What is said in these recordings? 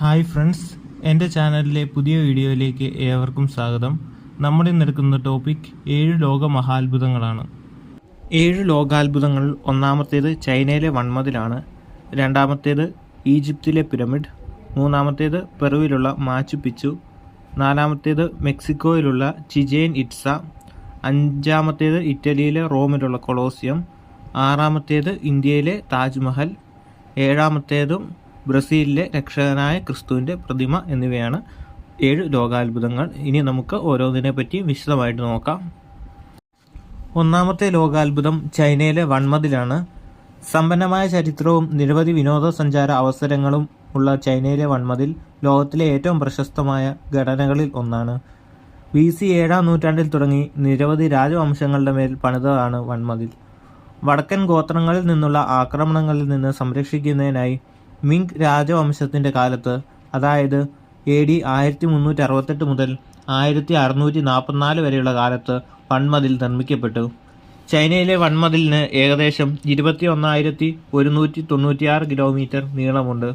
Hi friends എന്റെ ചാനലിലെ പുതിയ വീഡിയോയിലേക്ക് ഏവർക്കും സ്വാഗതം. നമ്മൾ നിൽക്കുന്ന ടോപ്പിക് ഏഴ് ലോക മഹാത്ഭുതങ്ങളാണ് ഏഴ് ലോകാത്ഭുതങ്ങൾ ഒന്നാമത്തേത് ചൈനയിലെ വൺമതിലാണ് രണ്ടാമത്തേത് ഈജിപ്തിലെ പിരമിഡ് മൂന്നാമത്തേത് പെറുവിലുള്ള മാച്ചു പിച്ചു നാലാമത്തേത് മെക്സിക്കോയിലുള്ള ചിജേൻ ഇറ്റ്സ അഞ്ചാമത്തേത് ഇറ്റലിയിലെ റോമിലുള്ള കൊളോസിയം ആറാമത്തേത് ഇന്ത്യയിലെ താജ്മഹൽ ഏഴാമത്തേതും ബ്രസീലിലെ രക്ഷകനായ ക്രിസ്തുവിന്റെ പ്രതിമ എന്നിവയാണ് ഏഴ് ലോകാത്ഭുതങ്ങൾ. ഇനി നമുക്ക് ഓരോന്നിനെ പറ്റി വിശദമായിട്ട് നോക്കാം. ഒന്നാമത്തെ ലോകാത്ഭുതം ചൈനയിലെ വൺമതിലാണ് സമ്പന്നമായ ചരിത്രവും നിരവധി വിനോദസഞ്ചാര അവസരങ്ങളും ഉള്ള ചൈനയിലെ വൺമതിൽ ലോകത്തിലെ ഏറ്റവും പ്രശസ്തമായ ഘടനകളിൽ ഒന്നാണ്. ബി സി ഏഴാം നൂറ്റാണ്ടിൽ തുടങ്ങി നിരവധി രാജവംശങ്ങളുടെ മേൽ പണിതതാണ് വൺമതിൽ വടക്കൻ ഗോത്രങ്ങളിൽ നിന്നുള്ള ആക്രമണങ്ങളിൽ നിന്ന് സംരക്ഷിക്കുന്നതിനായി മിങ് രാജവംശത്തിന്റെ കാലത്ത് അതായത് എ ഡി ആയിരത്തി മുന്നൂറ്റി അറുപത്തെട്ട് മുതൽ ആയിരത്തി അറുന്നൂറ്റി നാൽപ്പത്തിനാല് വരെയുള്ള കാലത്ത് വൺമതിൽ നിർമ്മിക്കപ്പെട്ടു. ചൈനയിലെ വൺമതിലിന് ഏകദേശം ഇരുപത്തി ഒന്നായിരത്തി ഒരുന്നൂറ്റി തൊണ്ണൂറ്റിയാറ് കിലോമീറ്റർ നീളമുണ്ട്.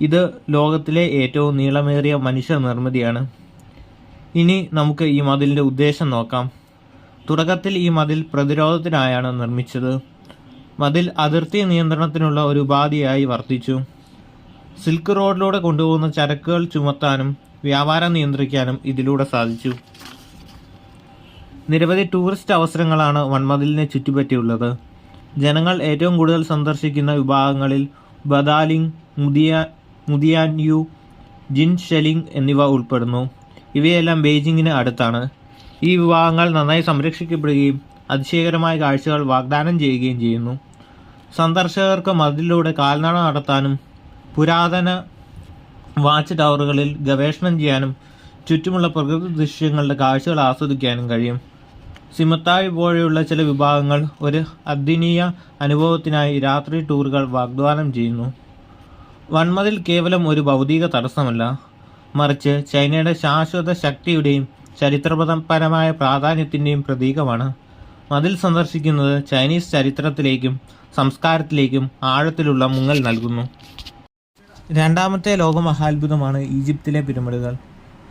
ഇത് ലോകത്തിലെ ഏറ്റവും നീളമേറിയ മനുഷ്യ നിർമ്മിതിയാണ്. ഇനി നമുക്ക് ഈ മതിലിന്റെ ഉദ്ദേശം നോക്കാം. തുടക്കത്തിൽ ഈ മതിൽ പ്രതിരോധത്തിനായാണ് നിർമ്മിച്ചത്. മതിൽ അതിർത്തി നിയന്ത്രണത്തിനുള്ള ഒരു ഉപാധിയായി വർത്തിച്ചു. സിൽക്ക് റോഡിലൂടെ കൊണ്ടുപോകുന്ന ചരക്കുകൾ ചുമത്താനും വ്യാപാരം നിയന്ത്രിക്കാനും ഇതിലൂടെ സാധിച്ചു. നിരവധി ടൂറിസ്റ്റ് അവസരങ്ങളാണ് വൺമതിലിനെ ചുറ്റിപ്പറ്റിയുള്ളത്. ജനങ്ങൾ ഏറ്റവും കൂടുതൽ സന്ദർശിക്കുന്ന വിഭാഗങ്ങളിൽ ബദാലിംഗ് മുദിയ മുതിയാൻയു ജിൻ ഷെലിംഗ് എന്നിവ ഉൾപ്പെടുന്നു. ഇവയെല്ലാം ബെയ്ജിങ്ങിന് അടുത്താണ്. ഈ വിഭാഗങ്ങൾ നന്നായി സംരക്ഷിക്കപ്പെടുകയും അതിശയകരമായ കാഴ്ചകൾ വാഗ്ദാനം ചെയ്യുകയും ചെയ്യുന്നു. സന്ദർശകർക്ക് മതിലൂടെ കാൽനട നടത്താനും പുരാതന വാച്ച് ടവറുകളിൽ ഗവേഷണം ചെയ്യാനും ചുറ്റുമുള്ള പ്രകൃതി ദൃശ്യങ്ങളുടെ കാഴ്ചകൾ ആസ്വദിക്കാനും കഴിയും. സിമത്തായ് പോലെയുള്ള ചില വിഭാഗങ്ങൾ ഒരു അദ്വിനീയ അനുഭവത്തിനായി രാത്രി ടൂറുകൾ വാഗ്ദാനം ചെയ്യുന്നു. വൺമതിൽ കേവലം ഒരു ഭൗതിക തടസ്സമല്ല. മറിച്ച് ചൈനയുടെ ശാശ്വത ശക്തിയുടെയും ചരിത്രപരമായ പ്രാധാന്യത്തിന്റെയും പ്രതീകമാണ്. മതിൽ സന്ദർശിക്കുന്നത് ചൈനീസ് ചരിത്രത്തിലേക്കും സംസ്കാരത്തിലേക്കും ആഴത്തിലുള്ള മുങ്ങൽ നൽകുന്നു. രണ്ടാമത്തെ ലോകമഹാത്ഭുതമാണ് ഈജിപ്തിലെ പിരമിഡുകൾ.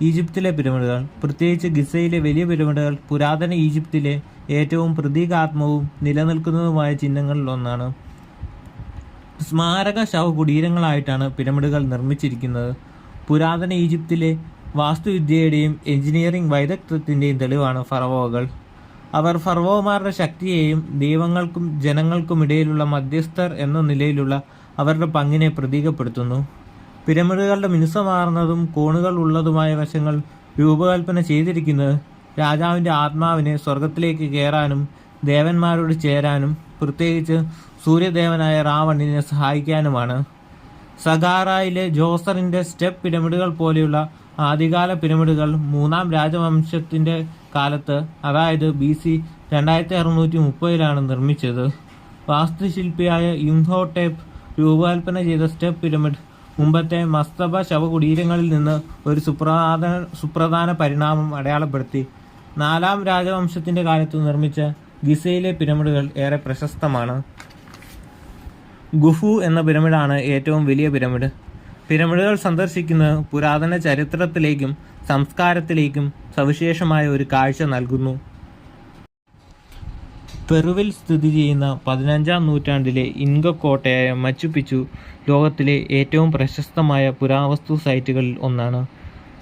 ഈജിപ്തിലെ പിരമിഡുകൾ പ്രത്യേകിച്ച് ഗിസയിലെ വലിയ പിരമിഡുകൾ പുരാതന ഈജിപ്തിലെ ഏറ്റവും പ്രതീകാത്മവും നിലനിൽക്കുന്നതുമായ ചിഹ്നങ്ങളിൽ ഒന്നാണ്. സ്മാരക ശവകുടീരങ്ങളായിട്ടാണ് പിരമിഡുകൾ നിർമ്മിച്ചിരിക്കുന്നത്. പുരാതന ഈജിപ്തിലെ വാസ്തുവിദ്യയുടെയും എഞ്ചിനീയറിംഗ് വൈദഗ്ധ്യത്തിന്റെയും തെളിവാണ് ഫറവോകൾ. അവർ ഫർവോമാരുടെ ശക്തിയെയും ദൈവങ്ങൾക്കും ജനങ്ങൾക്കുമിടയിലുള്ള മധ്യസ്ഥർ എന്ന നിലയിലുള്ള അവരുടെ പങ്കിനെ പ്രതീകപ്പെടുത്തുന്നു. പിരമിഡുകളുടെ മിനുസമാർന്നതും കോണുകൾ ഉള്ളതുമായ വശങ്ങൾ രൂപകൽപ്പന ചെയ്തിരിക്കുന്നത് രാജാവിന്റെ ആത്മാവിനെ സ്വർഗത്തിലേക്ക് കയറാനും ദേവന്മാരോട് ചേരാനും പ്രത്യേകിച്ച് സൂര്യദേവനായ റാവണിനെ സഹായിക്കാനുമാണ്. സഗാറയിലെ ജോസറിന്റെ സ്റ്റെപ്പ് പിരമിഡുകൾ പോലെയുള്ള ആദ്യകാല പിരമിഡുകൾ മൂന്നാം രാജവംശത്തിന്റെ കാലത്ത് അതായത് ബി സി രണ്ടായിരത്തി അറുന്നൂറ്റി മുപ്പതിലാണ് നിർമ്മിച്ചത്. വാസ്തുശില്പിയായ യുംഹോട്ടേപ്പ് രൂപകൽപ്പന ചെയ്ത സ്റ്റെപ്പ് പിരമിഡ് മുമ്പത്തെ മസ്തബ ശവകുടീരങ്ങളിൽ നിന്ന് ഒരു സുപ്രധാന സുപ്രധാന പരിണാമം അടയാളപ്പെടുത്തി. നാലാം രാജവംശത്തിന്റെ കാലത്ത് നിർമ്മിച്ച ഗിസയിലെ പിരമിഡുകൾ ഏറെ പ്രശസ്തമാണ്. ഗുഫു എന്ന പിരമിഡാണ് ഏറ്റവും വലിയ പിരമിഡ്. പിരമിഡുകൾ സന്ദർശിക്കുന്നത് പുരാതന ചരിത്രത്തിലേക്കും സംസ്കാരത്തിലേക്കും സവിശേഷമായ ഒരു കാഴ്ച നൽകുന്നു. പെറുവിൽ സ്ഥിതി ചെയ്യുന്ന പതിനഞ്ചാം നൂറ്റാണ്ടിലെ ഇൻക കോട്ടയായ മച്ചുപിച്ചു ലോകത്തിലെ ഏറ്റവും പ്രശസ്തമായ പുരാവസ്തു സൈറ്റുകളിൽ ഒന്നാണ്.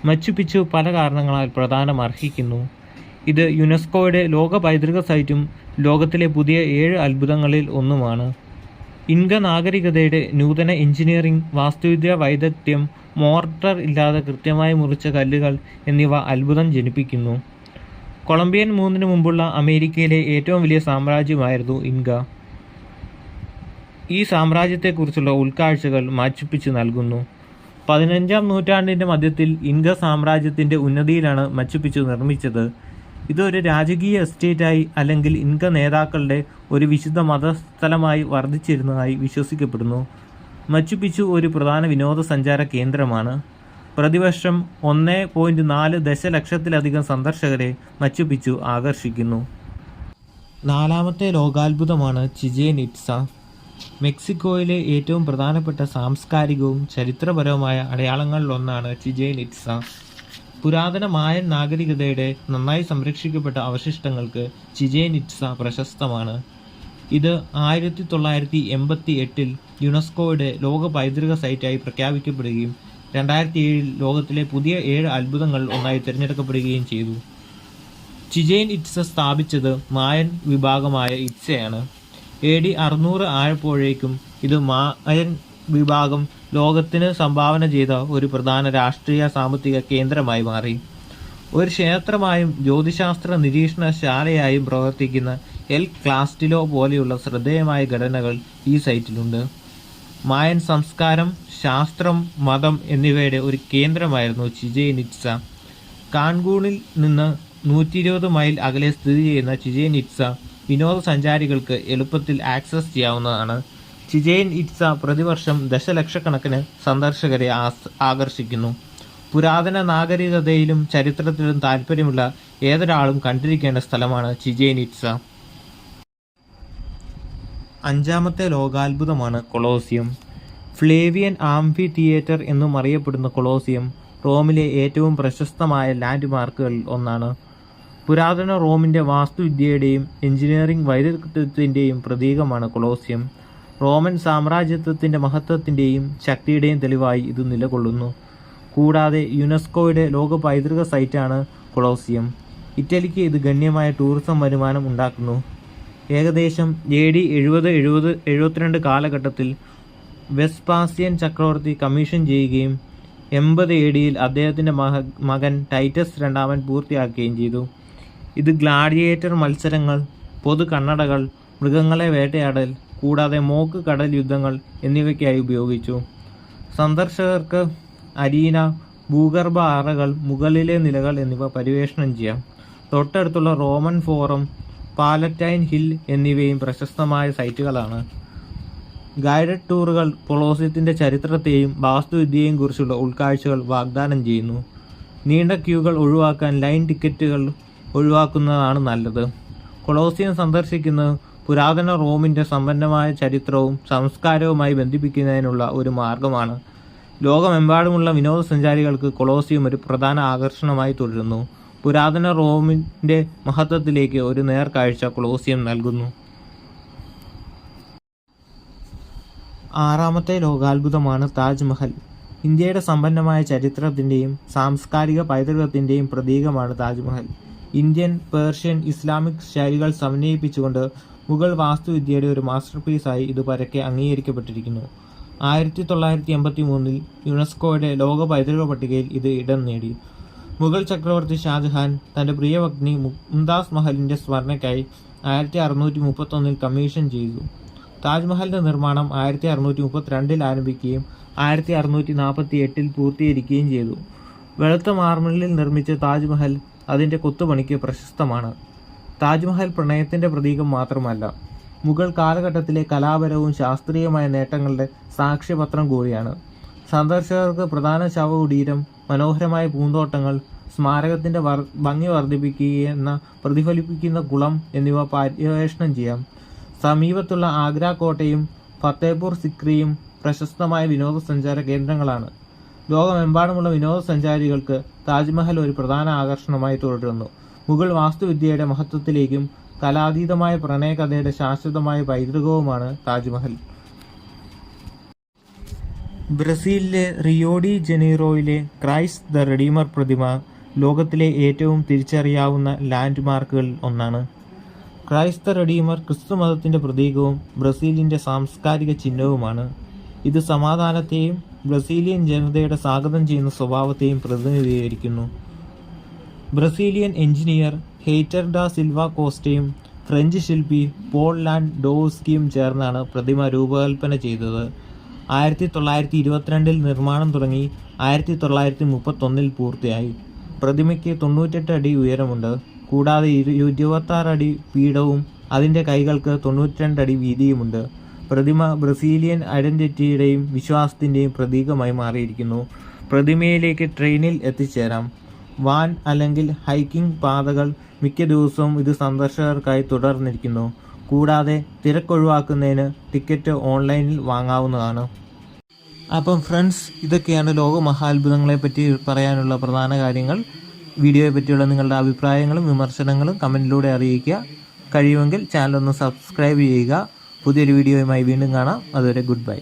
മച്ചുപിച്ചു പല കാരണങ്ങളാൽ പ്രധാനം അർഹിക്കുന്നു. ഇത് യുനെസ്കോയുടെ ലോക പൈതൃക സൈറ്റും ലോകത്തിലെ പുതിയ ഏഴ് അത്ഭുതങ്ങളിൽ ഒന്നുമാണ്. ഇൻക നാഗരികതയുടെ നൂതന എഞ്ചിനീയറിംഗ് വാസ്തുവിദ്യ വൈദഗ്ധ്യം മോർട്ടർ ഇല്ലാതെ കൃത്യമായി മുറിച്ച കല്ലുകൾ എന്നിവ അത്ഭുതം ജനിപ്പിക്കുന്നു. കൊളംബിയൻ മൂന്നിന് മുമ്പുള്ള അമേരിക്കയിലെ ഏറ്റവും വലിയ സാമ്രാജ്യമായിരുന്നു ഇൻക ഈ സാമ്രാജ്യത്തെക്കുറിച്ചുള്ള ഉൾക്കാഴ്ചകൾ മാച്ചുപ്പിച്ച് നൽകുന്നു. പതിനഞ്ചാം നൂറ്റാണ്ടിന്റെ മധ്യത്തിൽ ഇൻക സാമ്രാജ്യത്തിന്റെ ഉന്നതിയിലാണ് മച്ചുപ്പിച്ചു നിർമ്മിച്ചത്. ഇതൊരു രാജകീയ എസ്റ്റേറ്റായി അല്ലെങ്കിൽ ഇൻക നേതാക്കളുടെ ഒരു വിശുദ്ധ മതസ്ഥലമായി വർദ്ധിച്ചിരുന്നതായി വിശ്വസിക്കപ്പെടുന്നു. മച്ചുപിച്ചു ഒരു പ്രധാന വിനോദസഞ്ചാര കേന്ദ്രമാണ്. പ്രതിവർഷം ഒന്ന് പോയിന്റ് നാല് ദശലക്ഷത്തിലധികം സന്ദർശകരെ മച്ചുപിച്ചു ആകർഷിക്കുന്നു. നാലാമത്തെ ലോകാത്ഭുതമാണ് ചിജേൻ ഇറ്റ്സ മെക്സിക്കോയിലെ ഏറ്റവും പ്രധാനപ്പെട്ട സാംസ്കാരികവും ചരിത്രപരവുമായ അടയാളങ്ങളിലൊന്നാണ് ചിജേൻ ഇറ്റ്സ പുരാതന മായൻ നാഗരികതയുടെ നന്നായി സംരക്ഷിക്കപ്പെട്ട അവശിഷ്ടങ്ങൾക്ക് ചിജേൻ ഇറ്റ്സ പ്രശസ്തമാണ്. ഇത് ആയിരത്തി തൊള്ളായിരത്തി എൺപത്തി എട്ടിൽ യുനെസ്കോയുടെ ലോക പൈതൃക സൈറ്റായി പ്രഖ്യാപിക്കപ്പെടുകയും രണ്ടായിരത്തി ഏഴിൽ ലോകത്തിലെ പുതിയ ഏഴ് അത്ഭുതങ്ങൾ ഒന്നായി തിരഞ്ഞെടുക്കപ്പെടുകയും ചെയ്തു. ചിജൈൻ ഇറ്റ്സ സ്ഥാപിച്ചത് മായൻ വിഭാഗമായ ഇറ്റ്സയാണ്. എ ഡി അറുന്നൂറ് ആയപ്പോഴേക്കും ഇത് മായൻ വിഭാഗം ലോകത്തിന് സംഭാവന ചെയ്ത ഒരു പ്രധാന രാഷ്ട്രീയ സാമ്പത്തിക കേന്ദ്രമായി മാറി. ഒരു ക്ഷേത്രമായും ജ്യോതിശാസ്ത്ര നിരീക്ഷണശാലയായും പ്രവർത്തിക്കുന്ന എൽ ക്ലാസ്റ്റിലോ പോലെയുള്ള ശ്രദ്ധേയമായ ഘടനകൾ ഈ സൈറ്റിലുണ്ട്. മായൻ സംസ്കാരം ശാസ്ത്രം മതം എന്നിവയുടെ ഒരു കേന്ദ്രമായിരുന്നു ചിജൈൻ നിറ്റ്സ കാൺകൂണിൽ നിന്ന് നൂറ്റി ഇരുപത് മൈൽ അകലെ സ്ഥിതി ചെയ്യുന്ന ചിജൈൻ ഇറ്റ്സ വിനോദസഞ്ചാരികൾക്ക് എളുപ്പത്തിൽ ആക്സസ് ചെയ്യാവുന്നതാണ്. ചിജൈൻ ഇറ്റ്സ പ്രതിവർഷം ദശലക്ഷക്കണക്കിന് സന്ദർശകരെ ആകർഷിക്കുന്നു. പുരാതന നാഗരികതയിലും ചരിത്രത്തിലും താല്പര്യമുള്ള ഏതൊരാളും കണ്ടിരിക്കേണ്ട സ്ഥലമാണ് ചിജൈൻ ഇറ്റ്സ അഞ്ചാമത്തെ ലോകാത്ഭുതമാണ് കൊളോസിയം. ഫ്ലേവിയൻ ആംഫി തിയേറ്റർ എന്നും അറിയപ്പെടുന്ന കൊളോസിയം റോമിലെ ഏറ്റവും പ്രശസ്തമായ ലാൻഡ് മാർക്കുകളിൽ ഒന്നാണ്. പുരാതന റോമിന്റെ വാസ്തുവിദ്യയുടെയും എഞ്ചിനീയറിംഗ് വൈദഗ്ധ്യത്തിന്റെയും പ്രതീകമാണ് കൊളോസിയം. റോമൻ സാമ്രാജ്യത്വത്തിന്റെ മഹത്വത്തിന്റെയും ശക്തിയുടെയും തെളിവായി ഇത് നിലകൊള്ളുന്നു. കൂടാതെ യുനെസ്കോയുടെ ലോക പൈതൃക സൈറ്റാണ് കൊളോസിയം. ഇറ്റലിക്ക് ഇത് ഗണ്യമായ ടൂറിസം വരുമാനം ഉണ്ടാക്കുന്നു. ഏകദേശം എ ഡി എഴുപത് എഴുപത് എഴുപത്തിരണ്ട് കാലഘട്ടത്തിൽ വെസ്പാസിയൻ ചക്രവർത്തി കമ്മീഷൻ ചെയ്യുകയും എൺപത് എ ഡിയിൽ അദ്ദേഹത്തിന്റെ മഹ മകൻ ടൈറ്റസ് രണ്ടാമൻ പൂർത്തിയാക്കുകയും ചെയ്തു. ഇത് ഗ്ലാഡിയേറ്റർ മത്സരങ്ങൾ പൊതു കണ്ണടകൾ മൃഗങ്ങളെ വേട്ടയാടൽ കൂടാതെ മോക്ക് കടൽ യുദ്ധങ്ങൾ എന്നിവയ്ക്കായി ഉപയോഗിച്ചു. സന്ദർശകർക്ക് അരീന ഭൂഗർഭ അറകൾ മുകളിലെ നിലകൾ എന്നിവ പര്യവേഷണം ചെയ്യാം. തൊട്ടടുത്തുള്ള റോമൻ ഫോറം പാലറ്റൈൻ ഹിൽ എന്നിവയും പ്രശസ്തമായ സൈറ്റുകളാണ്. ഗൈഡഡ് ടൂറുകൾ കൊളോസിയത്തിന്റെ ചരിത്രത്തെയും വാസ്തുവിദ്യയെയും കുറിച്ചുള്ള ഉൾക്കാഴ്ചകൾ വാഗ്ദാനം ചെയ്യുന്നു. നീണ്ട ക്യൂകൾ ഒഴിവാക്കാൻ ലൈൻ ടിക്കറ്റുകൾ ഒഴിവാക്കുന്നതാണ് നല്ലത്. കൊളോസിയം സന്ദർശിക്കുന്നത് പുരാതന റോമിന്റെ സമ്പന്നമായ ചരിത്രവും സംസ്കാരവുമായി ബന്ധിപ്പിക്കുന്നതിനുള്ള ഒരു മാർഗമാണ്. ലോകമെമ്പാടുമുള്ള വിനോദസഞ്ചാരികൾക്ക് കൊളോസിയം ഒരു പ്രധാന ആകർഷണമായി തുടരുന്നു. പുരാതന റോമിന്റെ മഹത്വത്തിലേക്ക് ഒരു നേർക്കാഴ്ച ക്ലോസിയം നൽകുന്നു. ആറാമത്തെ ലോകാത്ഭുതമാണ് താജ്മഹൽ. ഇന്ത്യയുടെ സമ്പന്നമായ ചരിത്രത്തിന്റെയും സാംസ്കാരിക പൈതൃകത്തിന്റെയും പ്രതീകമാണ് താജ്മഹൽ. ഇന്ത്യൻ പേർഷ്യൻ ഇസ്ലാമിക് ശൈലികൾ സമന്വയിപ്പിച്ചുകൊണ്ട് മുഗൾ വാസ്തുവിദ്യയുടെ ഒരു മാസ്റ്റർ പീസായി ഇത് പരക്കെ അംഗീകരിക്കപ്പെട്ടിരിക്കുന്നു. ആയിരത്തി തൊള്ളായിരത്തി എൺപത്തി മൂന്നിൽ യുനെസ്കോയുടെ ലോക പൈതൃക പട്ടികയിൽ ഇത് ഇടം നേടി. മുഗൾ ചക്രവർത്തി ഷാജഹാൻ തന്റെ പ്രിയപത്നി മുംതാസ് മഹലിന്റെ സ്മരണയ്ക്കായി ആയിരത്തി അറുന്നൂറ്റി മുപ്പത്തൊന്നിൽ കമ്മീഷൻ ചെയ്തു. താജ്മഹലിന്റെ നിർമ്മാണം ആയിരത്തി അറുന്നൂറ്റി മുപ്പത്തിരണ്ടിൽ ആരംഭിക്കുകയും ആയിരത്തി അറുന്നൂറ്റി നാൽപ്പത്തി എട്ടിൽ പൂർത്തീകരിക്കുകയും ചെയ്തു. വെളുത്ത മാർമലിൽ നിർമ്മിച്ച താജ്മഹൽ അതിന്റെ കൊത്തുപണിക്ക് പ്രശസ്തമാണ്. താജ്മഹൽ പ്രണയത്തിന്റെ പ്രതീകം മാത്രമല്ല മുഗൾ കാലഘട്ടത്തിലെ കലാപരവും ശാസ്ത്രീയമായ നേട്ടങ്ങളുടെ സാക്ഷ്യപത്രം കൂടിയാണ്. സന്ദർശകർക്ക് പ്രധാന ശവകുടീരം മനോഹരമായ പൂന്തോട്ടങ്ങൾ സ്മാരകത്തിന്റെ ഭംഗി വർദ്ധിപ്പിക്കുകയെന്ന പ്രതിഫലിപ്പിക്കുന്ന കുളം എന്നിവ പര്യവേഷണം ചെയ്യാം. സമീപത്തുള്ള ആഗ്ര കോട്ടയും ഫത്തേപൂർ സിക്രിയും പ്രശസ്തമായ വിനോദസഞ്ചാര കേന്ദ്രങ്ങളാണ്. ലോകമെമ്പാടുമുള്ള വിനോദസഞ്ചാരികൾക്ക് താജ്മഹൽ ഒരു പ്രധാന ആകർഷണമായി തുടരുന്നു. മുഗൾ വാസ്തുവിദ്യയുടെ മഹത്വത്തിലേക്കും കലാതീതമായ പ്രണയകഥയുടെ ശാശ്വതമായ പൈതൃകവുമാണ് താജ്മഹൽ. ബ്രസീലിലെ റിയോഡി ജനീറോയിലെ ക്രൈസ്റ്റ് ദ റെഡീമർ പ്രതിമ ലോകത്തിലെ ഏറ്റവും തിരിച്ചറിയാവുന്ന ലാൻഡ് മാർക്കുകളിൽ ഒന്നാണ് ക്രൈസ്ത റെഡീമർ ക്രിസ്തുമതത്തിന്റെ പ്രതീകവും ബ്രസീലിന്റെ സാംസ്കാരിക ചിഹ്നവുമാണ്. ഇത് സമാധാനത്തെയും ബ്രസീലിയൻ ജനതയുടെ സ്വാഗതം ചെയ്യുന്ന സ്വഭാവത്തെയും പ്രതിനിധീകരിക്കുന്നു. Brazilian engineer Heitor da Silva കോസ്റ്റയും French ശില്പി പോൾ ലാൻഡ് ഡോസ്കിയും ചേർന്നാണ് പ്രതിമ രൂപകൽപ്പന ചെയ്തത്. ആയിരത്തി തൊള്ളായിരത്തി ഇരുപത്തിരണ്ടിൽ നിർമ്മാണം തുടങ്ങി ആയിരത്തി തൊള്ളായിരത്തി മുപ്പത്തൊന്നിൽ പൂർത്തിയായി. പ്രതിമയ്ക്ക് തൊണ്ണൂറ്റെട്ട് അടി ഉയരമുണ്ട്. കൂടാതെ ഇരു ഇരുപത്താറ് അടി പീഠവും അതിന്റെ കൈകൾക്ക് തൊണ്ണൂറ്റിരണ്ട് അടി വീതിയുമുണ്ട്. പ്രതിമ ബ്രസീലിയൻ ഐഡന്റിറ്റിയുടെയും വിശ്വാസത്തിന്റെയും പ്രതീകമായി മാറിയിരിക്കുന്നു. പ്രതിമയിലേക്ക് ട്രെയിനിൽ എത്തിച്ചേരാം. വാൻ അല്ലെങ്കിൽ ഹൈക്കിംഗ് പാതകൾ മിക്ക ദിവസവും ഇത് സന്ദർശകർക്കായി തുടർന്നിരിക്കുന്നു. കൂടാതെ തിരക്കൊഴിവാക്കുന്നതിന് ടിക്കറ്റ് ഓൺലൈനിൽ വാങ്ങാവുന്നതാണ്. അപ്പം ഫ്രണ്ട്സ് ഇതൊക്കെയാണ് ലോക മഹാത്ഭുതങ്ങളെ പറ്റി പറയാനുള്ള പ്രധാന കാര്യങ്ങൾ. വീഡിയോയെ പറ്റിയുള്ള നിങ്ങളുടെ അഭിപ്രായങ്ങളും വിമർശനങ്ങളും കമന്റിലൂടെ അറിയിക്കുക. കഴിയുമെങ്കിൽ ചാനൽ ഒന്ന് സബ്സ്ക്രൈബ് ചെയ്യുക. പുതിയൊരു വീഡിയോയുമായി വീണ്ടും കാണാം. അതുവരെ ഗുഡ് ബൈ.